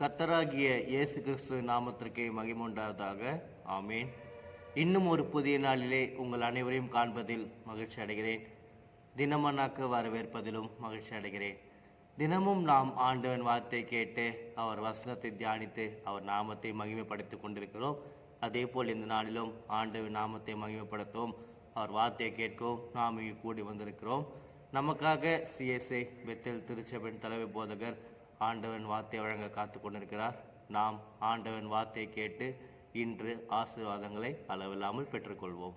கத்தராகிய இயேசு கிறிஸ்து நாமத்திற்கே மகிமுண்டாவதாக ஆமேன். இன்னும் ஒரு புதிய நாளிலே உங்கள் அனைவரையும் காண்பதில் மகிழ்ச்சி அடைகிறேன். தினமனாக்கு வரவேற்பதிலும் மகிழ்ச்சி அடைகிறேன். தினமும் நாம் ஆண்டவன் வார்த்தை கேட்டு அவர் வசனத்தை தியானித்து அவர் நாமத்தை மகிமைப்படுத்திக் கொண்டிருக்கிறோம். அதே போல் இந்த நாளிலும் ஆண்டவன் நாமத்தை மகிமைப்படுத்தவும் அவர் வார்த்தையை கேட்கவும் நாம் இங்கு கூடி வந்திருக்கிறோம். நமக்காக சிஎஸ்ஐ பெத்தல் திருச்சபையின் தலைமை போதகர் ஆண்டவன் வார்த்தை வழங்க காத்து கொண்டிருக்கிறார் நாம் ஆண்டவன் வார்த்தையை கேட்டு இன்று ஆசீர்வாதங்களை அளவில்லாமல் பெற்றுக்கொள்வோம்.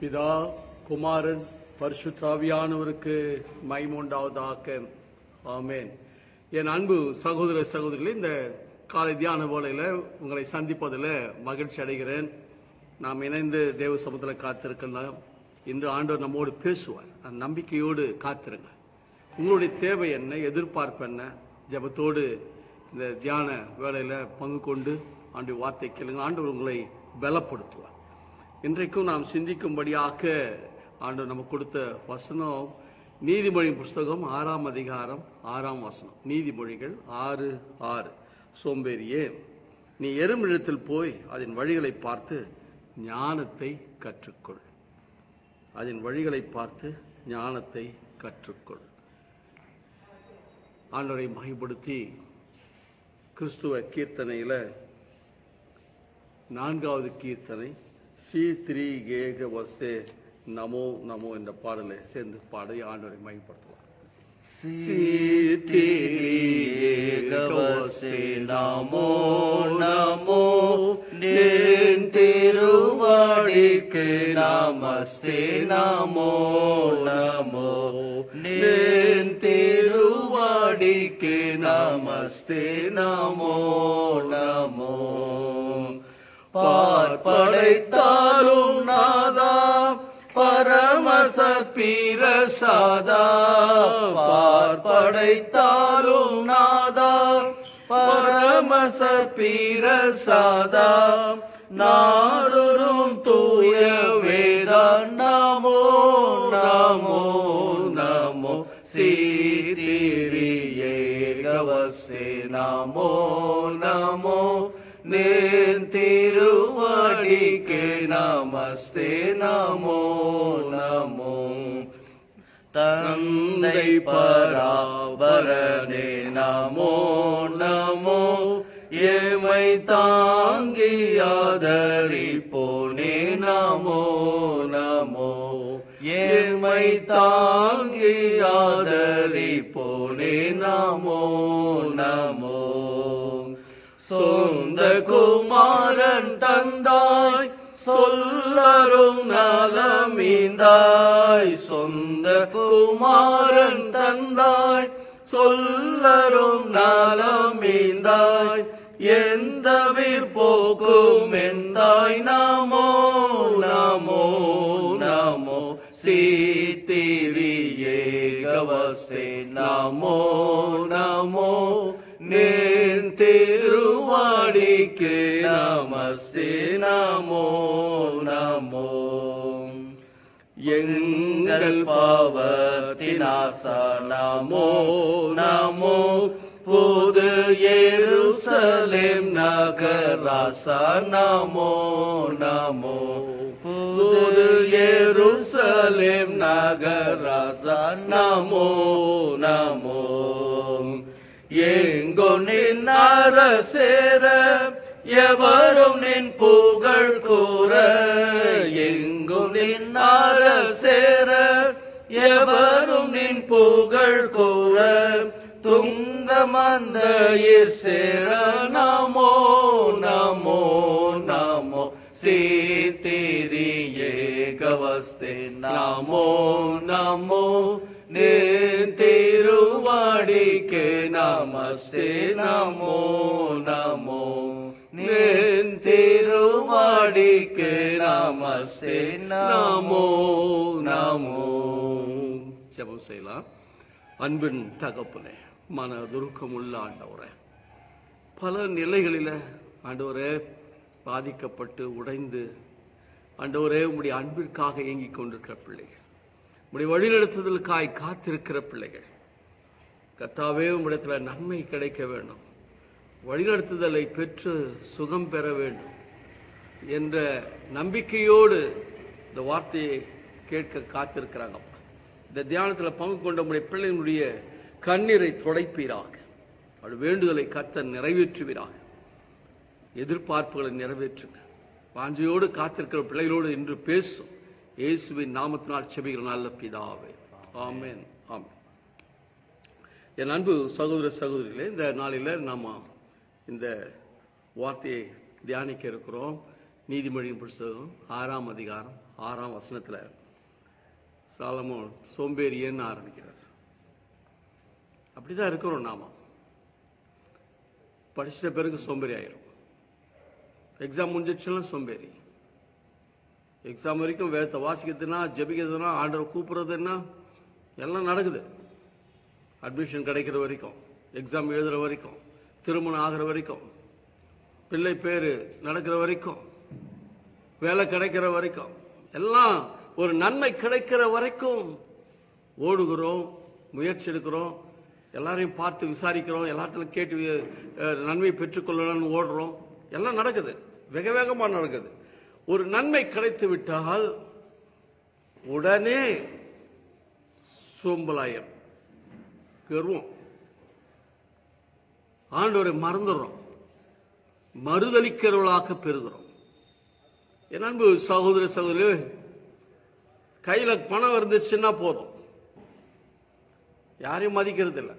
பிதா குமாரன் பரிசுத்தாவியானவருக்கு மைமூண்டாவதாக. ஆமேன். என் அன்பு சகோதர சகோதரிகளே இந்த காலை தியான வேளையில உங்களை சந்திப்பதில் மகிழ்ச்சி அடைகிறேன். நாம் இணைந்து தேவ சமூகத்தில் காத்திருக்கலாம் இன்று ஆண்டவர் நம்மோடு பேசுவார். அந்த நம்பிக்கையோடு காத்திருங்க உங்களுடைய தேவை என்ன எதிர்பார்ப்பு என்ன? ஜெபத்தோடு இந்த தியான வேலையில் பங்கு கொண்டு ஆண்டு வார்த்தை கேளுங்க. ஆண்டவர் உங்களை பலப்படுத்துவார். இன்றைக்கும் நாம் சிந்திக்கும்படியாக ஆண்டு நம்ம கொடுத்த வசனம் நீதிமொழி புஸ்தகம் ஆறாம் அதிகாரம் ஆறாம் வசனம். நீதிமொழிகள் ஆறு ஆறு. சோம்பேறியே நீ எருமிழத்தில் போய் அதன் வழிகளை பார்த்து ஞானத்தை கற்றுக்கொள். அதன் வழிகளை பார்த்து ஞானத்தை கற்றுக்கொள். ஆண்டவரை மகிப்படுத்தி கிறிஸ்துவ கீர்த்தனையில நான்காவது கீர்த்தனை சி த்ரீ கேக வஸ்தே நமோ நமோ என்ற பாடலை சேர்ந்து பாடி ஆண்டவரை மகிப்படுத்துவார் நமோ நமோ திருவடிக்கு நமஸ்தே நமோ நமோ நின் नमस्ते நமஸ்தே नमो நமோ பார்ப்படைத்தாலும் நாதா பரமச பிரசாதா பார்ப்படைத்தாலும் நாதா பரமச பிரசாதா நாடு பராபரனே நமோ நமோ ஏமை தாங்கியாதரிப்போனே நமோ நமோ ஏமை தாங்கியாதரிப்போனே நமோ நமோ. சொந்த குமாரன் தந்தாய் சொல்லரும் நலமிந்தாய் சொந்த குமாரன் தந்தாய். சொல்லரும் நலமீந்தாய் எந்த விற்போக்கும் எந்தாய் நாமோ நமோ நமோ. சீத்திரியே கவசே நமோ நமோ. நேன் திருவாடிக்கு நமஸ்தே. நமோ நமோ. எங்கள் பாவத்தினாச நமோ நமோ புது எருசலேம் நகராச நமோ நமோ புது எருசலேம் நகராச நமோ. நமோ எங்கொன்னின் நின் எவரும் நின் புகழ் கூற எங்கும் நின் சேர எவரும் நின் புகழ் கூற துங்க மந்தையிற் சேர நமோ நமோ நமோ சீத்திரியே கவஸ்தே நமோ நமோ நேன் திருவாடிக்கு நமஸ்தே நமோ. நேன் திருவாடிக்கு நமஸ்தே நமோ நமோ. ஜெபம் செய்யலாம். அன்பின் தகப்பனே மன துருக்கமுள்ள ஆண்டவரே பல நிலைகளில ஆண்டவரே பாதிக்கப்பட்டு உடைந்து ஆண்டவரே உம்முடைய அன்பிற்காக ஏங்கிக் கொண்டிருக்கிற பிள்ளைகள் உம்முடைய வழிநடத்துதலுக்காய் காத்திருக்கிற பிள்ளைகள் கத்தாவே உம்மிடத்துல நன்மை கிடைக்க வேண்டும். வழிநடத்துதலை பெற்று சுகம் பெற வேண்டும் என்ற நம்பிக்கையோடு இந்த வார்த்தையை கேட்க காத்திருக்கிறாங்க. இந்த தியானத்தில் பங்கு கொண்ட உடைய பிள்ளைகளுடைய கண்ணீரை துடைப்பீராக. அவள் வேண்டுதலை கத்த நிறைவேற்றுவீராக. எதிர்பார்ப்புகளை நிறைவேற்றுங்க. வாஞ்சையோடு காத்திருக்கிற பிள்ளைகளோடு இன்று பேசும். இயேசுவின் நாமத்தினால் செபிக்கிற நல்ல பிதாவே. ஆமேன். ஆமென். என் அன்பு சகோதர சகோதரிகளே இந்த நாளில் நாம இந்த வார்த்தையை தியானிக்க இருக்கிறோம். நீதிமொழியின் புஸ்தகம் ஆறாம் அதிகாரம் ஆறாம் வசனத்துல சாலமோன் சோம்பேறியன்னு ஆரம்பிக்கிறார். அப்படிதான் இருக்கிறோம் நாம. படிச்சிட்ட பிறகு சோம்பேறி ஆயிரும். எக்ஸாம் முடிஞ்சிச்சுன்னா சோம்பேறி. எக்ஸாம் வரைக்கும் வேதத்தை வாசிக்கிறதுனா ஜபிக்கிறதுனா ஆண்டரை கூப்பிடுறதுன்னா எல்லாம் நடக்குது. அட்மிஷன் கிடைக்கிற வரைக்கும் எக்ஸாம் எழுதுற வரைக்கும். திருமணம் ஆகிற வரைக்கும் பிள்ளை பேரு நடக்கிற வரைக்கும் வேலை கிடைக்கிற வரைக்கும் எல்லாம் ஒரு நன்மை கிடைக்கிற வரைக்கும் ஓடுகிறோம் முயற்சி எடுக்கிறோம் எல்லாரையும் பார்த்து விசாரிக்கிறோம் எல்லாத்திலும் கேட்டு நன்மை பெற்றுக்கொள்ளணும்னு ஓடுறோம். எல்லாம் நடக்குது. வேக வேகமா நடக்குது. ஒரு நன்மை கிடைத்து விட்டால் உடனே சோம்பலாயம் கருவோம். ஆண்டவரை மறந்துடுறோம். மறுதளிக்கிறவளாக பெறுகிறோம். என் அன்பு சகோதர சகோதரி கையில பணம் இருந்துச்சுன்னா போதும். யாரையும் மதிக்கிறது இல்லை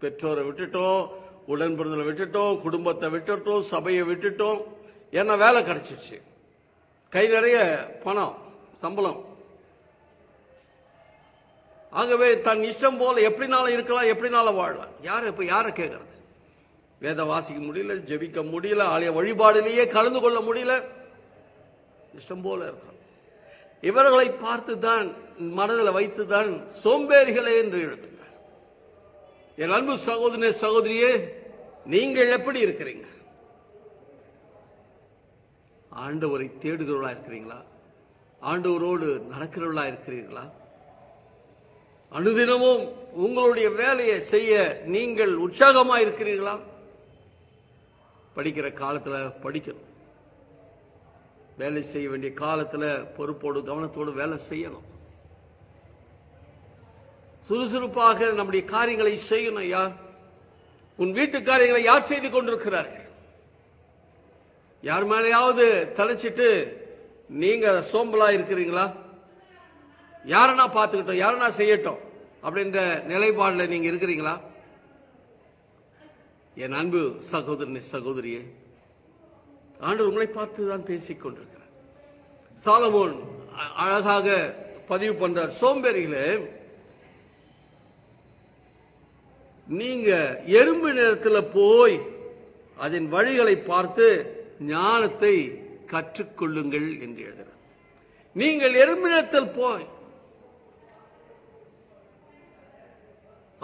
பெற்றோரை விட்டுட்டோம் உடன்பிறந்தலை விட்டுட்டோம் குடும்பத்தை விட்டுட்டோம் சபையை விட்டுட்டோம். ஏன்னா வேலை கிடைச்சிச்சு கை நிறைய பணம் சம்பளம். ஆகவே தன் இஷ்டம் போல எப்படினாலும் இருக்கலாம் எப்படினாலும் வாழலாம். யார் இப்ப யாரை கேட்கறது வேத வாசிக்க முடியல ஜெபிக்க முடியல ஆலய வழிபாடிலேயே கலந்து கொள்ள முடியல. இஷ்டம் போல இருக்கிறோம் இவர்களை பார்த்து தான் மனதில் வைத்து தான் சோம்பேறிகளே என்று எழுதுகிறார். என் அன்பு சகோதரனே சகோதரியே நீங்கள் எப்படி இருக்கிறீங்க? ஆண்டவரை தேடுகிறவர்களா இருக்கிறீங்களா? ஆண்டவரோடு நடக்கிறவர்களா இருக்கிறீர்களா? அனுதினமும் உங்களுடைய வேலையை செய்ய நீங்கள் உற்சாகமா இருக்கிறீர்களா படிக்கிற காலத்தில் படிக்கணும். வேலை செய்ய வேண்டிய காலத்தில் பொறுப்போடு கவனத்தோடு வேலை செய்யணும். சுறுசுறுப்பாக நம்முடைய காரியங்களை செய்யணும் ஐயா. உன் வீட்டு காரியங்களை யார் செய்து கொண்டிருக்கிறார்கள்? யார் மேலேயாவது தலைச்சிட்டு நீங்க சோம்பலா இருக்கிறீங்களா? யாரனா பார்த்துக்கிட்டோம் யாரனா செய்யட்டும் அப்படின்ற நிலைப்பாடுல நீங்க இருக்கிறீங்களா? என் அன்பு சகோதரனே சகோதரியே ஆண்டு உங்களை பார்த்து தான் பேசிக் கொண்டிருக்கிறார். சாலமோன் அழகாக பதிவு பண்றார். சோம்பேறிகளே நீங்க எறும்பு நேரத்தில் போய் அதன் வழிகளை பார்த்து ஞானத்தை கற்றுக்கொள்ளுங்கள் என்று எழுதுகிறார். நீங்கள் எறும்பு நேரத்தில் போய்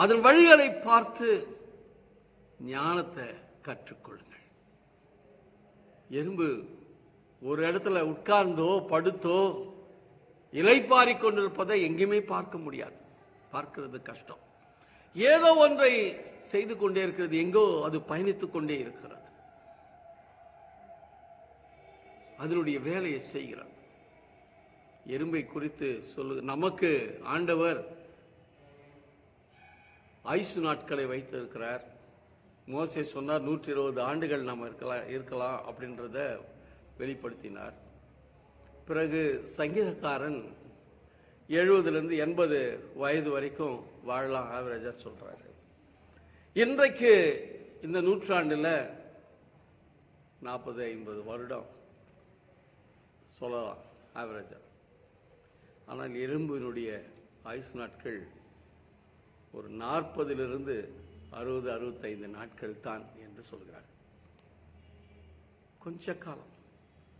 அதன் வழிகளை பார்த்து ஞானத்தை கற்றுக்கொள்ளுங்கள். எறும்பு ஒரு இடத்துல உட்கார்ந்தோ படுத்தோ இலைப்பாரிக் கொண்டிருப்பதை எங்கேயுமே பார்க்க முடியாது. பார்க்கிறது கஷ்டம். ஏதோ ஒன்றை செய்து கொண்டே இருக்கிறது. எங்கோ அது பயணித்துக் கொண்டே இருக்கிறது. அதனுடைய வேலையை செய்கிறது. எறும்பை குறித்து சொல்லு நமக்கு ஆண்டவர் ஆயுசு நாட்களை வைத்திருக்கிறார். மோசே சொன்னார் நூற்றி இருபது ஆண்டுகள் நாம் இருக்கலாம் இருக்கலாம் அப்படின்றத வெளிப்படுத்தினார். பிறகு சங்கீதக்காரன் எழுபதுலேருந்து எண்பது வயது வரைக்கும் வாழலாம் ஆவரேஜா சொல்றாரு. இன்றைக்கு இந்த நூற்றாண்டுல நாற்பது ஐம்பது வருடம் சொல்லலாம் ஆவரேஜா. ஆனால் எறும்பினுடைய ஆயுசு நாட்கள் ஒரு நாற்பதிலிருந்து அறுபது அறுபத்தைந்து நாட்கள் தான் என்று சொல்கிறார். கொஞ்ச காலம்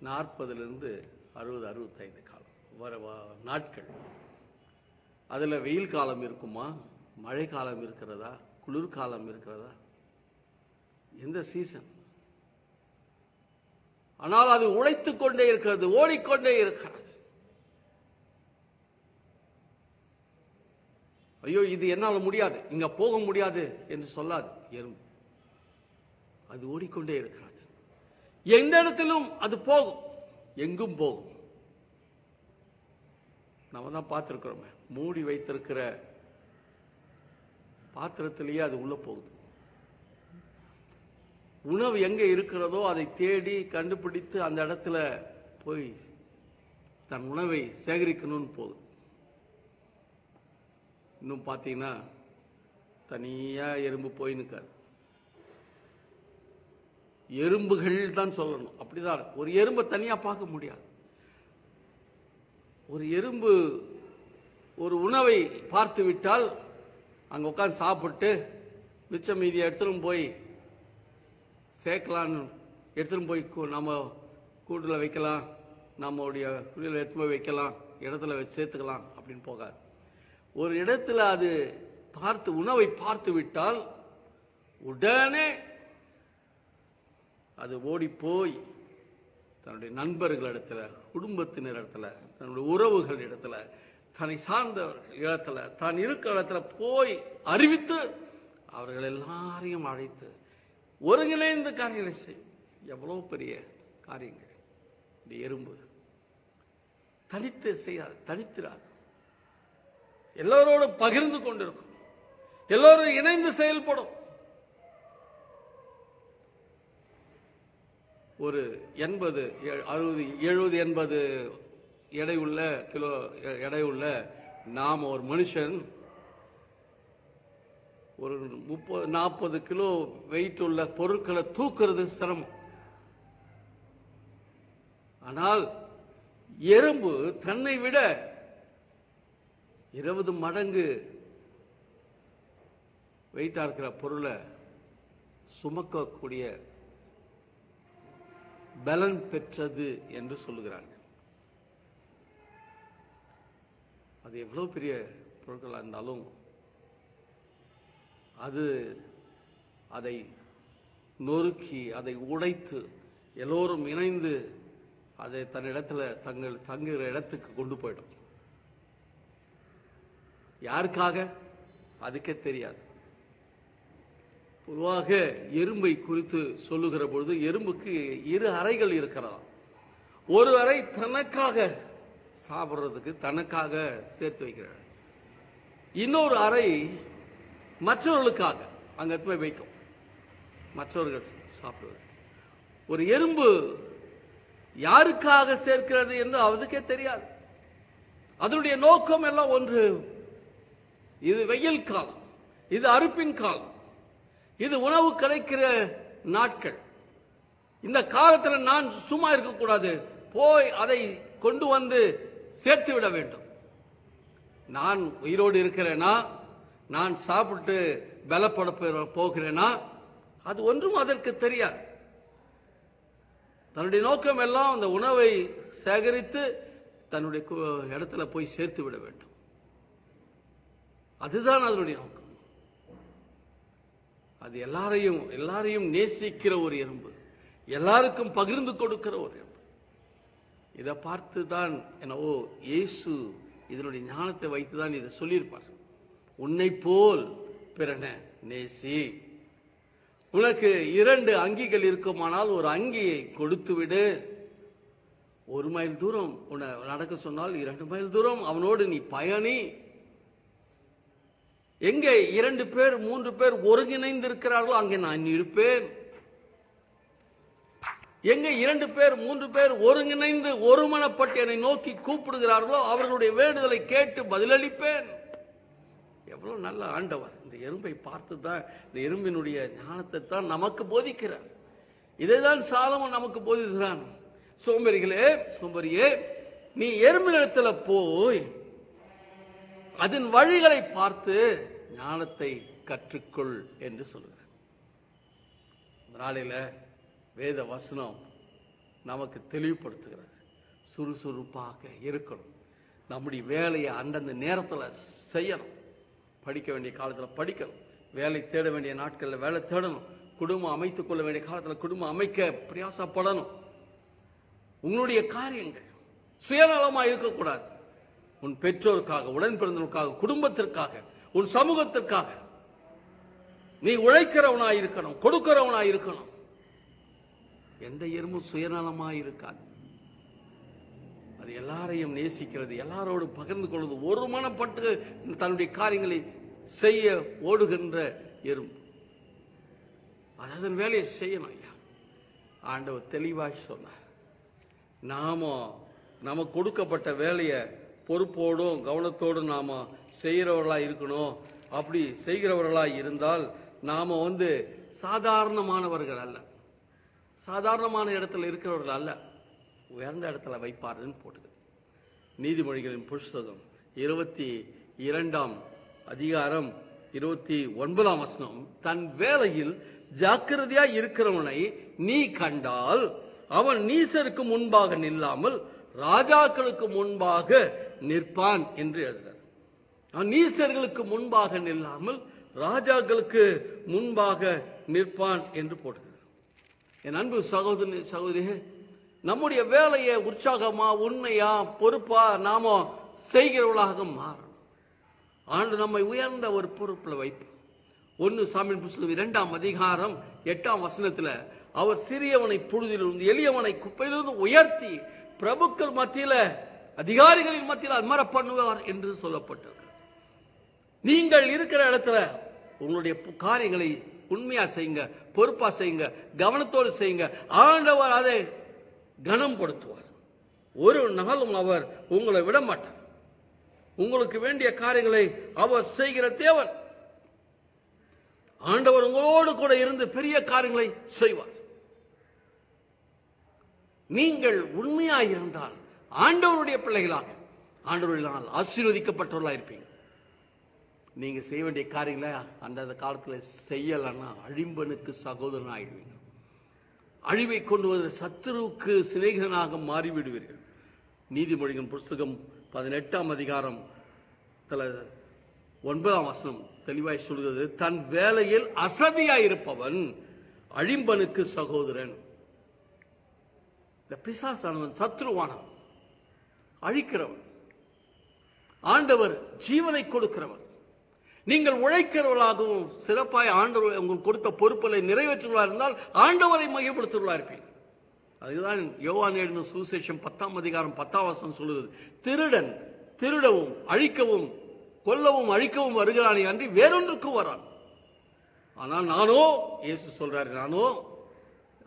நாற்பதுலேருந்து அறுபது அறுபத்தைந்து காலம் வர நாட்கள். அதுல வெயில் காலம் இருக்குமா? மழை காலம் இருக்கிறதா? குளிர் காலம் இருக்கிறதா? எந்த சீசன்? ஆனால் அது உழைத்துக் கொண்டே இருக்கிறது ஓடிக்கொண்டே இருக்கிறது. ஐயோ இது என்னால முடியாது. இங்க போக முடியாது என்று சொல்லாது. எறும்பு. அது ஓடிக்கொண்டே இருக்கிறது. எந்த இடத்திலும் அது போகும். எங்கும் போகும். நம்ம தான் பார்த்திருக்கிறோமே. மூடி வைத்திருக்கிற பாத்திரத்திலேயே அது உள்ள போகுது. உணவு எங்க இருக்கிறதோ அதை தேடி கண்டுபிடித்து அந்த இடத்துல போய் தன் உணவை சேகரிக்கணும்னு போகுது. இன்னும் பார்த்தீங்கன்னா தனியா எறும்பு போய் நிற்காது எறும்புகள் தான் சொல்லணும். அப்படிதான் ஒரு எறும்பை தனியா பார்க்க முடியாது. ஒரு எறும்பு ஒரு உணவை பார்த்து விட்டால் அங்க உட்காந்து சாப்பிட்டு மிச்ச மீதியை எடுத்துட்டு போய் சேர்க்கலான்னு எடுத்துட்டு போய் கூ- நம்ம கூட்டுல வைக்கலாம். நம்மளுடைய குழியில் எடுத்து போய் வைக்கலாம். இடத்துல வச்சு சேர்த்துக்கலாம் அப்படின்னு போகாது. ஒரு இடத்துல அது பார்த்து உணவை பார்த்து விட்டால் உடனே அது ஓடி போய் தன்னுடைய நண்பர்களிடத்துல குடும்பத்தினர் இடத்துல தன்னுடைய உறவுகள் இடத்துல தன்னை சார்ந்தவர்கள் இடத்துல தான் இருக்கிற இடத்துல போய் அறிவித்து அவர்கள் எல்லாரையும் அழைத்து ஒருங்கிணைந்த காரியங்களை செய்யும் எவ்வளவு பெரிய காரியங்கள். இந்த எறும்பு. தனித்து செய்யாது தனித்திராது. எல்லோரோடும் பகிர்ந்து கொண்டிருக்கும். எல்லோரும் இணைந்து செயல்படும். ஒரு எண்பது எ- அறுபது எழுபது எண்பது எடை உள்ள கிலோ எடை உள்ள நாம் ஒரு மனுஷன் ஒரு முப்பது நாற்பது கிலோ வெயிட் உள்ள பொருட்களை தூக்குறது சிரமம். ஆனால் எறும்பு தன்னை விட இருபது மடங்கு வெயிட்டா இருக்கிற பொருளை சுமக்கக்கூடிய பலன் பெற்றது என்று சொல்லுகிறாங்க அது எவ்வளவு பெரிய பொருட்களாக இருந்தாலும் அது அதை நொறுக்கி அதை உடைத்து எல்லோரும் இணைந்து அதை தன்னிடத்துல தங்கள் தங்குகிற இடத்துக்கு கொண்டு போயிடும். யாருக்காக? அதுக்கே தெரியாது. பொதுவாக எறும்பை குறித்து சொல்லுகிற பொழுது எறும்புக்கு இரு அறைகள் இருக்கிறதாம். ஒரு அறை தனக்காக சாப்பிடுறதுக்கு தனக்காக சேர்த்து வைக்கிறார் இன்னொரு அறை மற்றவர்களுக்காக அங்க போய் வைக்கும். மற்றவர்கள் சாப்பிடுவது. ஒரு எறும்பு யாருக்காக சேர்க்கிறது என்று அவருக்கே தெரியாது. அதனுடைய நோக்கம் எல்லாம் ஒன்று இது வெயில் காலம். இது அறுப்பின் காலம். இது உணவு கிடைக்கிற நாட்கள். இந்த காலத்தில் நான் சும்மா இருக்கக்கூடாது. போய் அதை கொண்டு வந்து சேர்த்து விட வேண்டும். நான் உயிரோடு இருக்கிறேனா? நான் சாப்பிட்டு பலப்பட போகிறேனா? அது ஒன்றும் அதற்கு தெரியாது. தன்னுடைய நோக்கம் எல்லாம் அந்த உணவை சேகரித்து தன்னுடைய இடத்துல போய் சேர்த்து விட வேண்டும். அதுதான் அதனுடைய நோக்கம். அது எல்லாரையும் எல்லாரையும் நேசிக்கிற ஒரு எறும்பு. எல்லாருக்கும் பகிர்ந்து கொடுக்கிற ஒரு எறும்பு. இதை பார்த்து தான் என்னவோ இயேசு இதனுடைய ஞானத்தை வைத்து தான் இதை சொல்லியிருப்பார். உன்னை போல் பிறன நேசி. உனக்கு இரண்டு அங்கிகள் இருக்குமானால் ஒரு அங்கியை கொடுத்து விடு ஒரு மைல் தூரம் உன்னை நடக்க சொன்னால் இரண்டு மைல் தூரம் அவனோடு நீ பயணி. எங்கே இரண்டு பேர் மூன்று பேர் ஒருங்கிணைந்து இருக்கிறார்களோ அங்கே நான் இருப்பேன். எங்க இரண்டு பேர் மூன்று பேர் ஒருங்கிணைந்து ஒருமனப்பட்டு என்னை நோக்கி கூப்பிடுகிறார்களோ அவர்களுடைய வேண்டுதலை கேட்டு பதிலளிப்பேன். எவ்வளவு நல்ல ஆண்டவர். இந்த எறும்பை பார்த்து தான் இந்த எறும்பினுடைய ஞானத்தை தான் நமக்கு போதிக்கிறார். இதைதான் சாலமும் நமக்கு போதிக்கிறான். சோம்பேறிகளே சோம்பேறியே நீ எறும்பினிடத்துல போய் அதன் வழிகளை பார்த்து ஞானத்தை கற்றுக்கொள் என்று சொல்கிறார் இந்த நாளில வேத வசனம் நமக்கு தெளிவுபடுத்துகிறது. சுறுசுறுப்பாக இருக்கணும். நம்முடைய வேலையை அந்தந்த நேரத்துல செய்யணும். படிக்க வேண்டிய காலத்துல படிக்கணும். வேலை தேட வேண்டிய நாட்களில் வேலை தேடணும். குடும்பம் அமைத்துக் கொள்ள வேண்டிய காலத்துல குடும்பம் அமைக்க பிரயாசப்படணும். உங்களுடைய காரியங்கள் சுயநலமா இருக்கக்கூடாது. உன் பெற்றோருக்காக உடன்பிறந்தவருக்காக குடும்பத்திற்காக உன் சமூகத்திற்காக. நீ உழைக்கிறவனாய் இருக்கணும் கொடுக்கிறவனாய் இருக்கணும் எந்த எறும்பும் சுயநலமாய் இருக்காது அது எல்லாரையும் நேசிக்கிறது எல்லாரோடு பகிர்ந்து கொள்வது ஒரு மனப்பட்டு தன்னுடைய காரியங்களை செய்ய ஓடுகின்ற எறும்பு. அதாவது அதன் வேலையை செய்யணும் ஐயா. ஆண்டவர் தெளிவாக சொன்னார். நாம நமக்கு கொடுக்கப்பட்ட வேலையை பொறுப்போடும் கவனத்தோடும் நாம செய்கிறவர்களா இருக்கணும். அப்படி செய்கிறவர்களா இருந்தால் நாம வந்து சாதாரணமானவர்கள் அல்ல. சாதாரணமான இடத்துல இருக்கிறவர்கள் அல்ல. உயர்ந்த இடத்துல வைப்பாருன்னு போட்டுது நீதிமொழிகளின் புஸ்தகம் இருபத்தி இரண்டாம் அதிகாரம் இருபத்தி ஒன்பதாம் வசனம் தன் வேலையில் ஜாக்கிரதையா இருக்கிறவனை நீ கண்டால் அவன் நீசருக்கு முன்பாக நில்லாமல் ராஜாக்களுக்கு முன்பாக நிற்பான் என்று எழுதுகிறார். நீசர்களுக்கு முன்பாக நில்லாமல் ராஜாக்களுக்கு முன்பாக நிற்பான் என்று போடுகிறார் என் அன்பு சகோதரி சகோதரி நம்முடைய வேலையை உற்சாகமா உண்மையா பொறுப்பா நாம செய்கிறவளாக மாறணும். ஆண்டு நம்மை உயர்ந்த ஒரு பொறுப்பில் வைப்போம். ஒன்னு சாமி புஸ்தகம் இரண்டாம் அதிகாரம் எட்டாம் வசனத்தில் அவர் சிறியவனை புழுதிலிருந்து எளியவனை குப்பையிலிருந்து உயர்த்தி பிரபுக்கள் மத்தியில அதிகாரிகளின் மத்தியில் அமர பண்ணுவார் என்று சொல்லப்பட்டிருக்கு. நீங்கள் இருக்கிற இடத்துல உங்களுடைய காரியங்களை உண்மையா செய்யுங்க பொறுப்பா செய்யுங்க கவனத்தோடு செய்யுங்க. ஆண்டவர் அதை கனப்படுத்துவார் ஒரு நாளும் அவர் உங்களை விட மாட்டார். உங்களுக்கு வேண்டிய காரியங்களை அவர் செய்கிற தேவன். ஆண்டவர் உங்களோடு கூட இருந்து பெரிய காரியங்களை செய்வார். நீங்கள் உண்மையாக இருந்தால் ஆண்டவருடைய பிள்ளைகளாக. ஆண்டவர்களால் ஆசீர்வதிக்கப்பட்டவர்களாக இருப்பீங்க. நீங்க செய்ய வேண்டிய காரியங்களை அந்த காலத்தில் செய்யலைன்னா அழிம்பனுக்கு சகோதரன் ஆயிடுவீங்க. அழிவை கொண்டு வருகிற சத்துருவுக்கு சிநேகிதனாக மாறிவிடுவீர்கள். நீதிமொழிகள் புஸ்தகம் பதினெட்டாம் அதிகாரம் தல ஒன்பதாம் வசனம் தெளிவாய் சொல்கிறது தன் வேலையில் அசதியாயிருப்பவன் அழிம்பனுக்கு சகோதரன். இந்த பிசாசானவன் சத்ருவானவன் அழிக்கிறவன். ஆண்டவர் ஜீவனை கொடுக்கிறவர் நீங்கள் உழைக்கிறவர்களாகவும் சிறப்பாய் ஆண்டவர் உங்களுக்கு கொடுத்த பொறுப்புகளை நிறைவேற்றுவதாக இருந்தால் ஆண்டவரை மையப்படுத்துவர்களா அதுதான் யோவான் எழுதின சுவிசேஷம் பத்தாம் அதிகாரம் பத்தாம் வசனம் திருடன் திருடவும் அழிக்கவும் கொல்லவும் அழிக்கவும் வருகிறானே அன்றி வேறொன்றுக்கும் வரான் ஆனால் நானோ இயேசு சொல்றாரு நானோ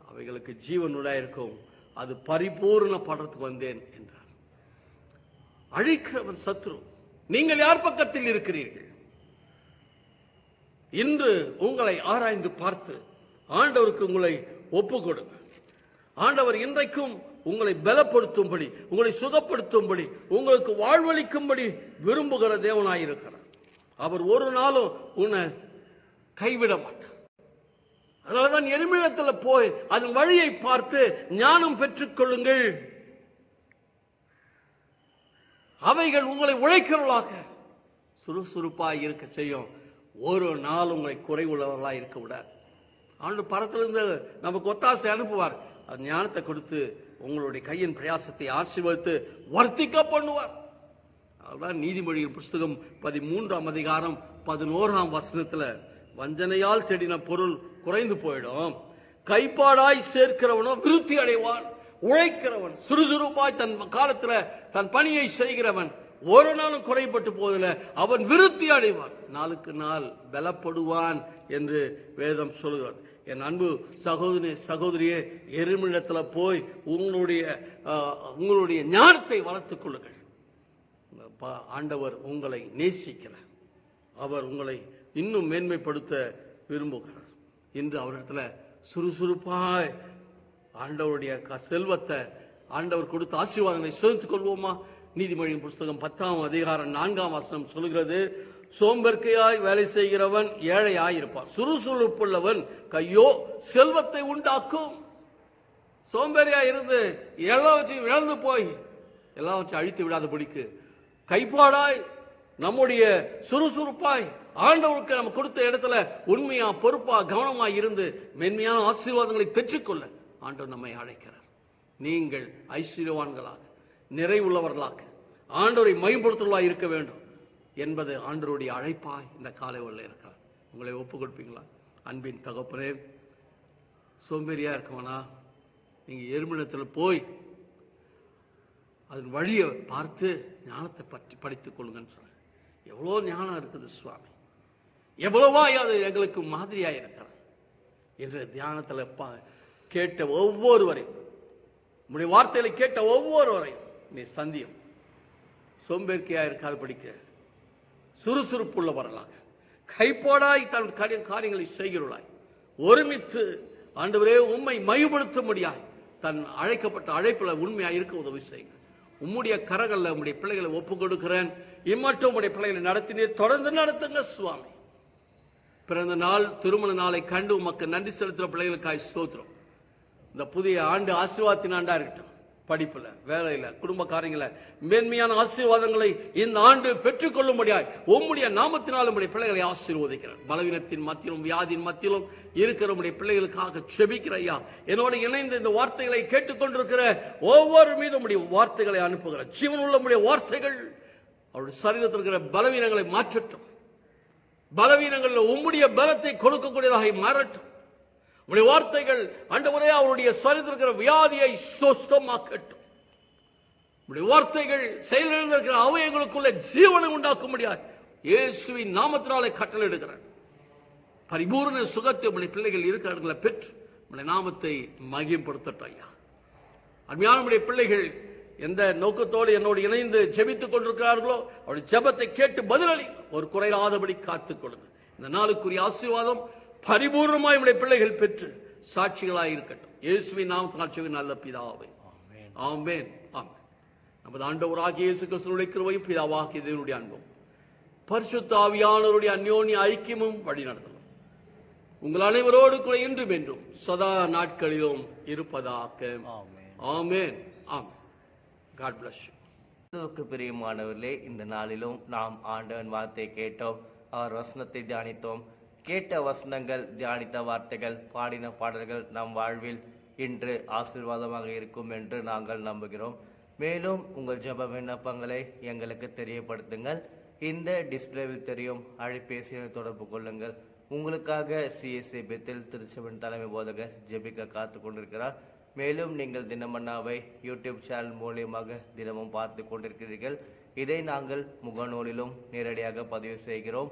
அவைகளுக்கு ஜீவன் இருக்கும் அது பரிபூர்ண படத்துக்கு வந்தேன் என்றார். அழிக்கிறவன் சத்ரு. நீங்கள் யார் பக்கத்தில் இருக்கிறீர்கள்? இன்று உங்களை ஆராய்ந்து பார்த்து ஆண்டவருக்கு உங்களை ஒப்பு கொடுங்க ஆண்டவர் இன்றைக்கும் உங்களை பலப்படுத்தும்படி உங்களை சுகப்படுத்தும்படி உங்களுக்கு வாழ்வளிக்கும்படி விரும்புகிற தேவனாயிருக்கிறார். அவர் ஒரு நாளும் உன்னை கைவிட மாட்டார். அதனாலதான் எருமிழத்தில் போய் அதன் வழியை பார்த்து ஞானம் பெற்றுக் கொள்ளுங்கள். அவைகள் உங்களை உழைக்கிறவர்களாக சுறுசுறுப்பாக இருக்க செய்யும். ஒரு நாள் உங்களை குறைவுள்ளவர்களாக இருக்க விடாது. ஆண்டு படத்திலிருந்து நமக்கு ஒத்தாசை அனுப்புவார். அது ஞானத்தை கொடுத்து உங்களுடைய கையின் பிரயாசத்தை ஆசீர்வதித்து வர்த்திக்க பண்ணுவார் அதுதான் நீதிமொழியின் புஸ்தகம் பதிமூன்றாம் அதிகாரம் பதினோராம் வசனத்தில் வஞ்சனையால் செடின பொருள் குறைந்து போயிடும். கைப்பாடாய் சேர்க்கிறவனோ விருத்தி அடைவான் உழைக்கிறவன் சுறுசுறுப்பாய் தன் காலத்துல தன் பணியை செய்கிறவன் ஒரு நாளும் குறைபட்டு போதில்லை அவன் விருத்தி அடைவான். நாளுக்கு நாள் பலப்படுவான் என்று வேதம் சொல்லுகிறது என் அன்பு சகோதரி சகோதரியே எருமிடத்துல போய் உங்களுடைய உங்களுடைய ஞானத்தை வளர்த்துக் கொள்ளுங்கள். ஆண்டவர் உங்களை நேசிக்கிறார். அவர் உங்களை இன்னும் மேன்மைப்படுத்த விரும்புகிறார். இன்று அவரிடத்துல சுறுசுறுப்பாய் ஆண்டவருடைய க- செல்வத்தை ஆண்டவர் கொடுத்த ஆசீர்வாதங்களை சுதந்தித்துக் கொள்வோமா? நீதிமொழியின் புஸ்தகம் பத்தாம் அதிகாரம் நான்காம் வசனம் சொல்கிறது சோம்பற்கையாய் வேலை செய்கிறவன் ஏழையாயிருப்பான் சுறுசுறுப்புள்ளவன் கையோ செல்வத்தை உண்டாக்கும். சோம்பேறியா இருந்து எல்லாவற்றையும் இழந்து போய் எல்லாவற்றையும் அழித்து விடாதபடிக்கு கைப்பாடாய் நம்முடைய சுறுசுறுப்பாய் ஆண்டவருக்கு நம்ம கொடுத்த இடத்துல உண்மையா பொறுப்பா கவனமா இருந்து மென்மையான ஆசீர்வாதங்களை பெற்றுக்கொள்ள. ஆண்டவர் நம்மை அழைக்கிறார். நீங்கள் ஐஸ்வர்யவான்களாக நிறைவுள்ளவர்களாக ஆண்டவரை மைப்படுத்துவர்களாக இருக்க வேண்டும் என்பது ஆண்டருடைய அழைப்பாய் இந்த காலை உள்ள இருக்கிறார் உங்களை ஒப்பு கொடுப்பீங்களா அன்பின் தகப்பனே சோம்பேறியா இருக்கவனா நீங்க எருமிடத்தில் போய் அதன் வழியை பார்த்து ஞானத்தை பற்றி படித்துக் கொள்ளுங்கன்னு சொல்றேன். எவ்வளோ ஞானம் இருக்குது சுவாமி. எவ்வளவா அது எங்களுக்கு மாதிரியா இருக்கிறது. என்று தியானத்தில் கேட்ட ஒவ்வொருவரையும். உடைய வார்த்தைகளை கேட்ட ஒவ்வொருவரையும் நீ சந்தியும். சோம்பேற்கையா இருக்காது படிக்க. வரலாம் கைப்போடாய் தன் காரியங்களை செய்கிறாய் ஒருமித்து ஆண்டவரே உண்மை மையப்படுத்த முடியாய் தன் அழைக்கப்பட்ட அழைப்புல உண்மையா இருக்க உதவி செய்யுங்க. உம்முடைய கரங்களில் உம்முடைய பிள்ளைகளை ஒப்புக் கொடுக்கிறேன். இம்மட்டும் உம்முடைய பிள்ளைகளை நடத்தினீர் தொடர்ந்து நடத்துங்க சுவாமி. பிறந்த நாள் திருமண நாளை கண்டு உமக்கு நன்றி செலுத்துகிற பிள்ளைகளுக்காய் சோத்திரம் இந்த புதிய ஆண்டு ஆசீர்வாதத்தின் ஆண்டா இருக்கட்டும். படிப்புல வேலையில குடும்ப காரியங்கள மேன்மையான ஆசீர்வாதங்களை இந்த ஆண்டு பெற்றுக்கொள்ளும்படியாய் உம்முடைய நாமத்தினால் உடைய பிள்ளைகளை ஆசீர்வதிக்கிறேன் பலவீனத்தின் மத்தியிலும் வியாதியின் மத்தியிலும் இருக்கிற உடைய பிள்ளைகளுக்காக செபிக்கிற ஐயா. என்னோடு இணைந்து இந்த வார்த்தைகளை கேட்டுக்கொண்டிருக்கிற ஒவ்வொரு மீதும் வார்த்தைகளை அனுப்புகிற ஜீவன் உள்ள வார்த்தைகள் அவருடைய சரீரத்தில் இருக்கிற பலவீனங்களை மாற்றட்டும். பலவீனங்களில் உம்முடைய பலத்தை கொடுக்கக்கூடியதாக மாறட்டும். உடைய வார்த்தைகள் ஆண்டவரே அவருடைய சரித்தில் வியாதியை சுஸ்தமாக்கட்டும். உடைய வார்த்தைகள் செயலிழந்திருக்கிற அவயங்களுக்குள்ள ஜீவனை உண்டாக்க முடியாது இயேசுவின் நாமத்தினாலே கட்டளை எடுக்கிறேன் பரிபூர்ண சுகத்தை உடைய பிள்ளைகள் இருக்கிறார்களை பெற்று உடைய நாமத்தை மகிம்படுத்தட்டும் ஐயா. அருமையான உடைய பிள்ளைகள் எந்த நோக்கத்தோடு என்னோடு இணைந்து ஜெபித்துக் கொண்டிருக்கிறார்களோ அவருடைய ஜெபத்தை கேட்டு பதிலளி ஒரு குறையாதபடி காத்துக் கொள்ளுங்கள். இந்த நாளுக்குரிய ஆசீர்வாதம் பரிபூர்ணமாய் நம்முடைய பிள்ளைகள் பெற்று சாட்சிகளாய் இருக்கட்டும் இயேசுவின் நாமத்தினால் செவி நல்ல பிதாவே. ஆமென். ஆமென். நமது ஆண்டவராகிய இயேசு கிறிஸ்துவினுடைய கிருபையும் பிதாவாகிய தேவனுடைய அன்பும் பரிசுத்த ஆவியானவருடைய அந்யோன்ய ஐக்கியமும் வழி நடத்தலும். உங்கள் அனைவரோடு கூட இன்றும் என்றும் சதா நாட்களிலும் இருப்பதாக. ஆமென். ஆமென். காட் கிறிஸ்துவுக்கு பிரியமானவர்களே இந்த நாளிலும் நாம் ஆண்டவன் வார்த்தை கேட்டோம் அவர் வசனத்தை தியானித்தோம். கேட்ட வசனங்கள் தியானித்த வார்த்தைகள் பாடின பாடல்கள் நம் வாழ்வில் இன்று ஆசீர்வாதமாக இருக்கும் என்று நாங்கள் நம்புகிறோம். மேலும் உங்கள் ஜெப விண்ணப்பங்களை எங்களுக்கு தெரியப்படுத்துங்கள். இந்த டிஸ்பிளேவில் தெரியும். அழைப்பேசியை தொடர்பு கொள்ளுங்கள். உங்களுக்காக சிஎஸ்சி பெத்தில் திருச்செவன் தலைமை போதகர் ஜெபிக்க காத்து கொண்டிருக்கிறார். மேலும் நீங்கள் தினமன்னாவை யூடியூப் சேனல் மூலியமாக தினமும் பார்த்து கொண்டிருக்கிறீர்கள். இதை நாங்கள் முகநூலிலும் நேரடியாக பதிவு செய்கிறோம்.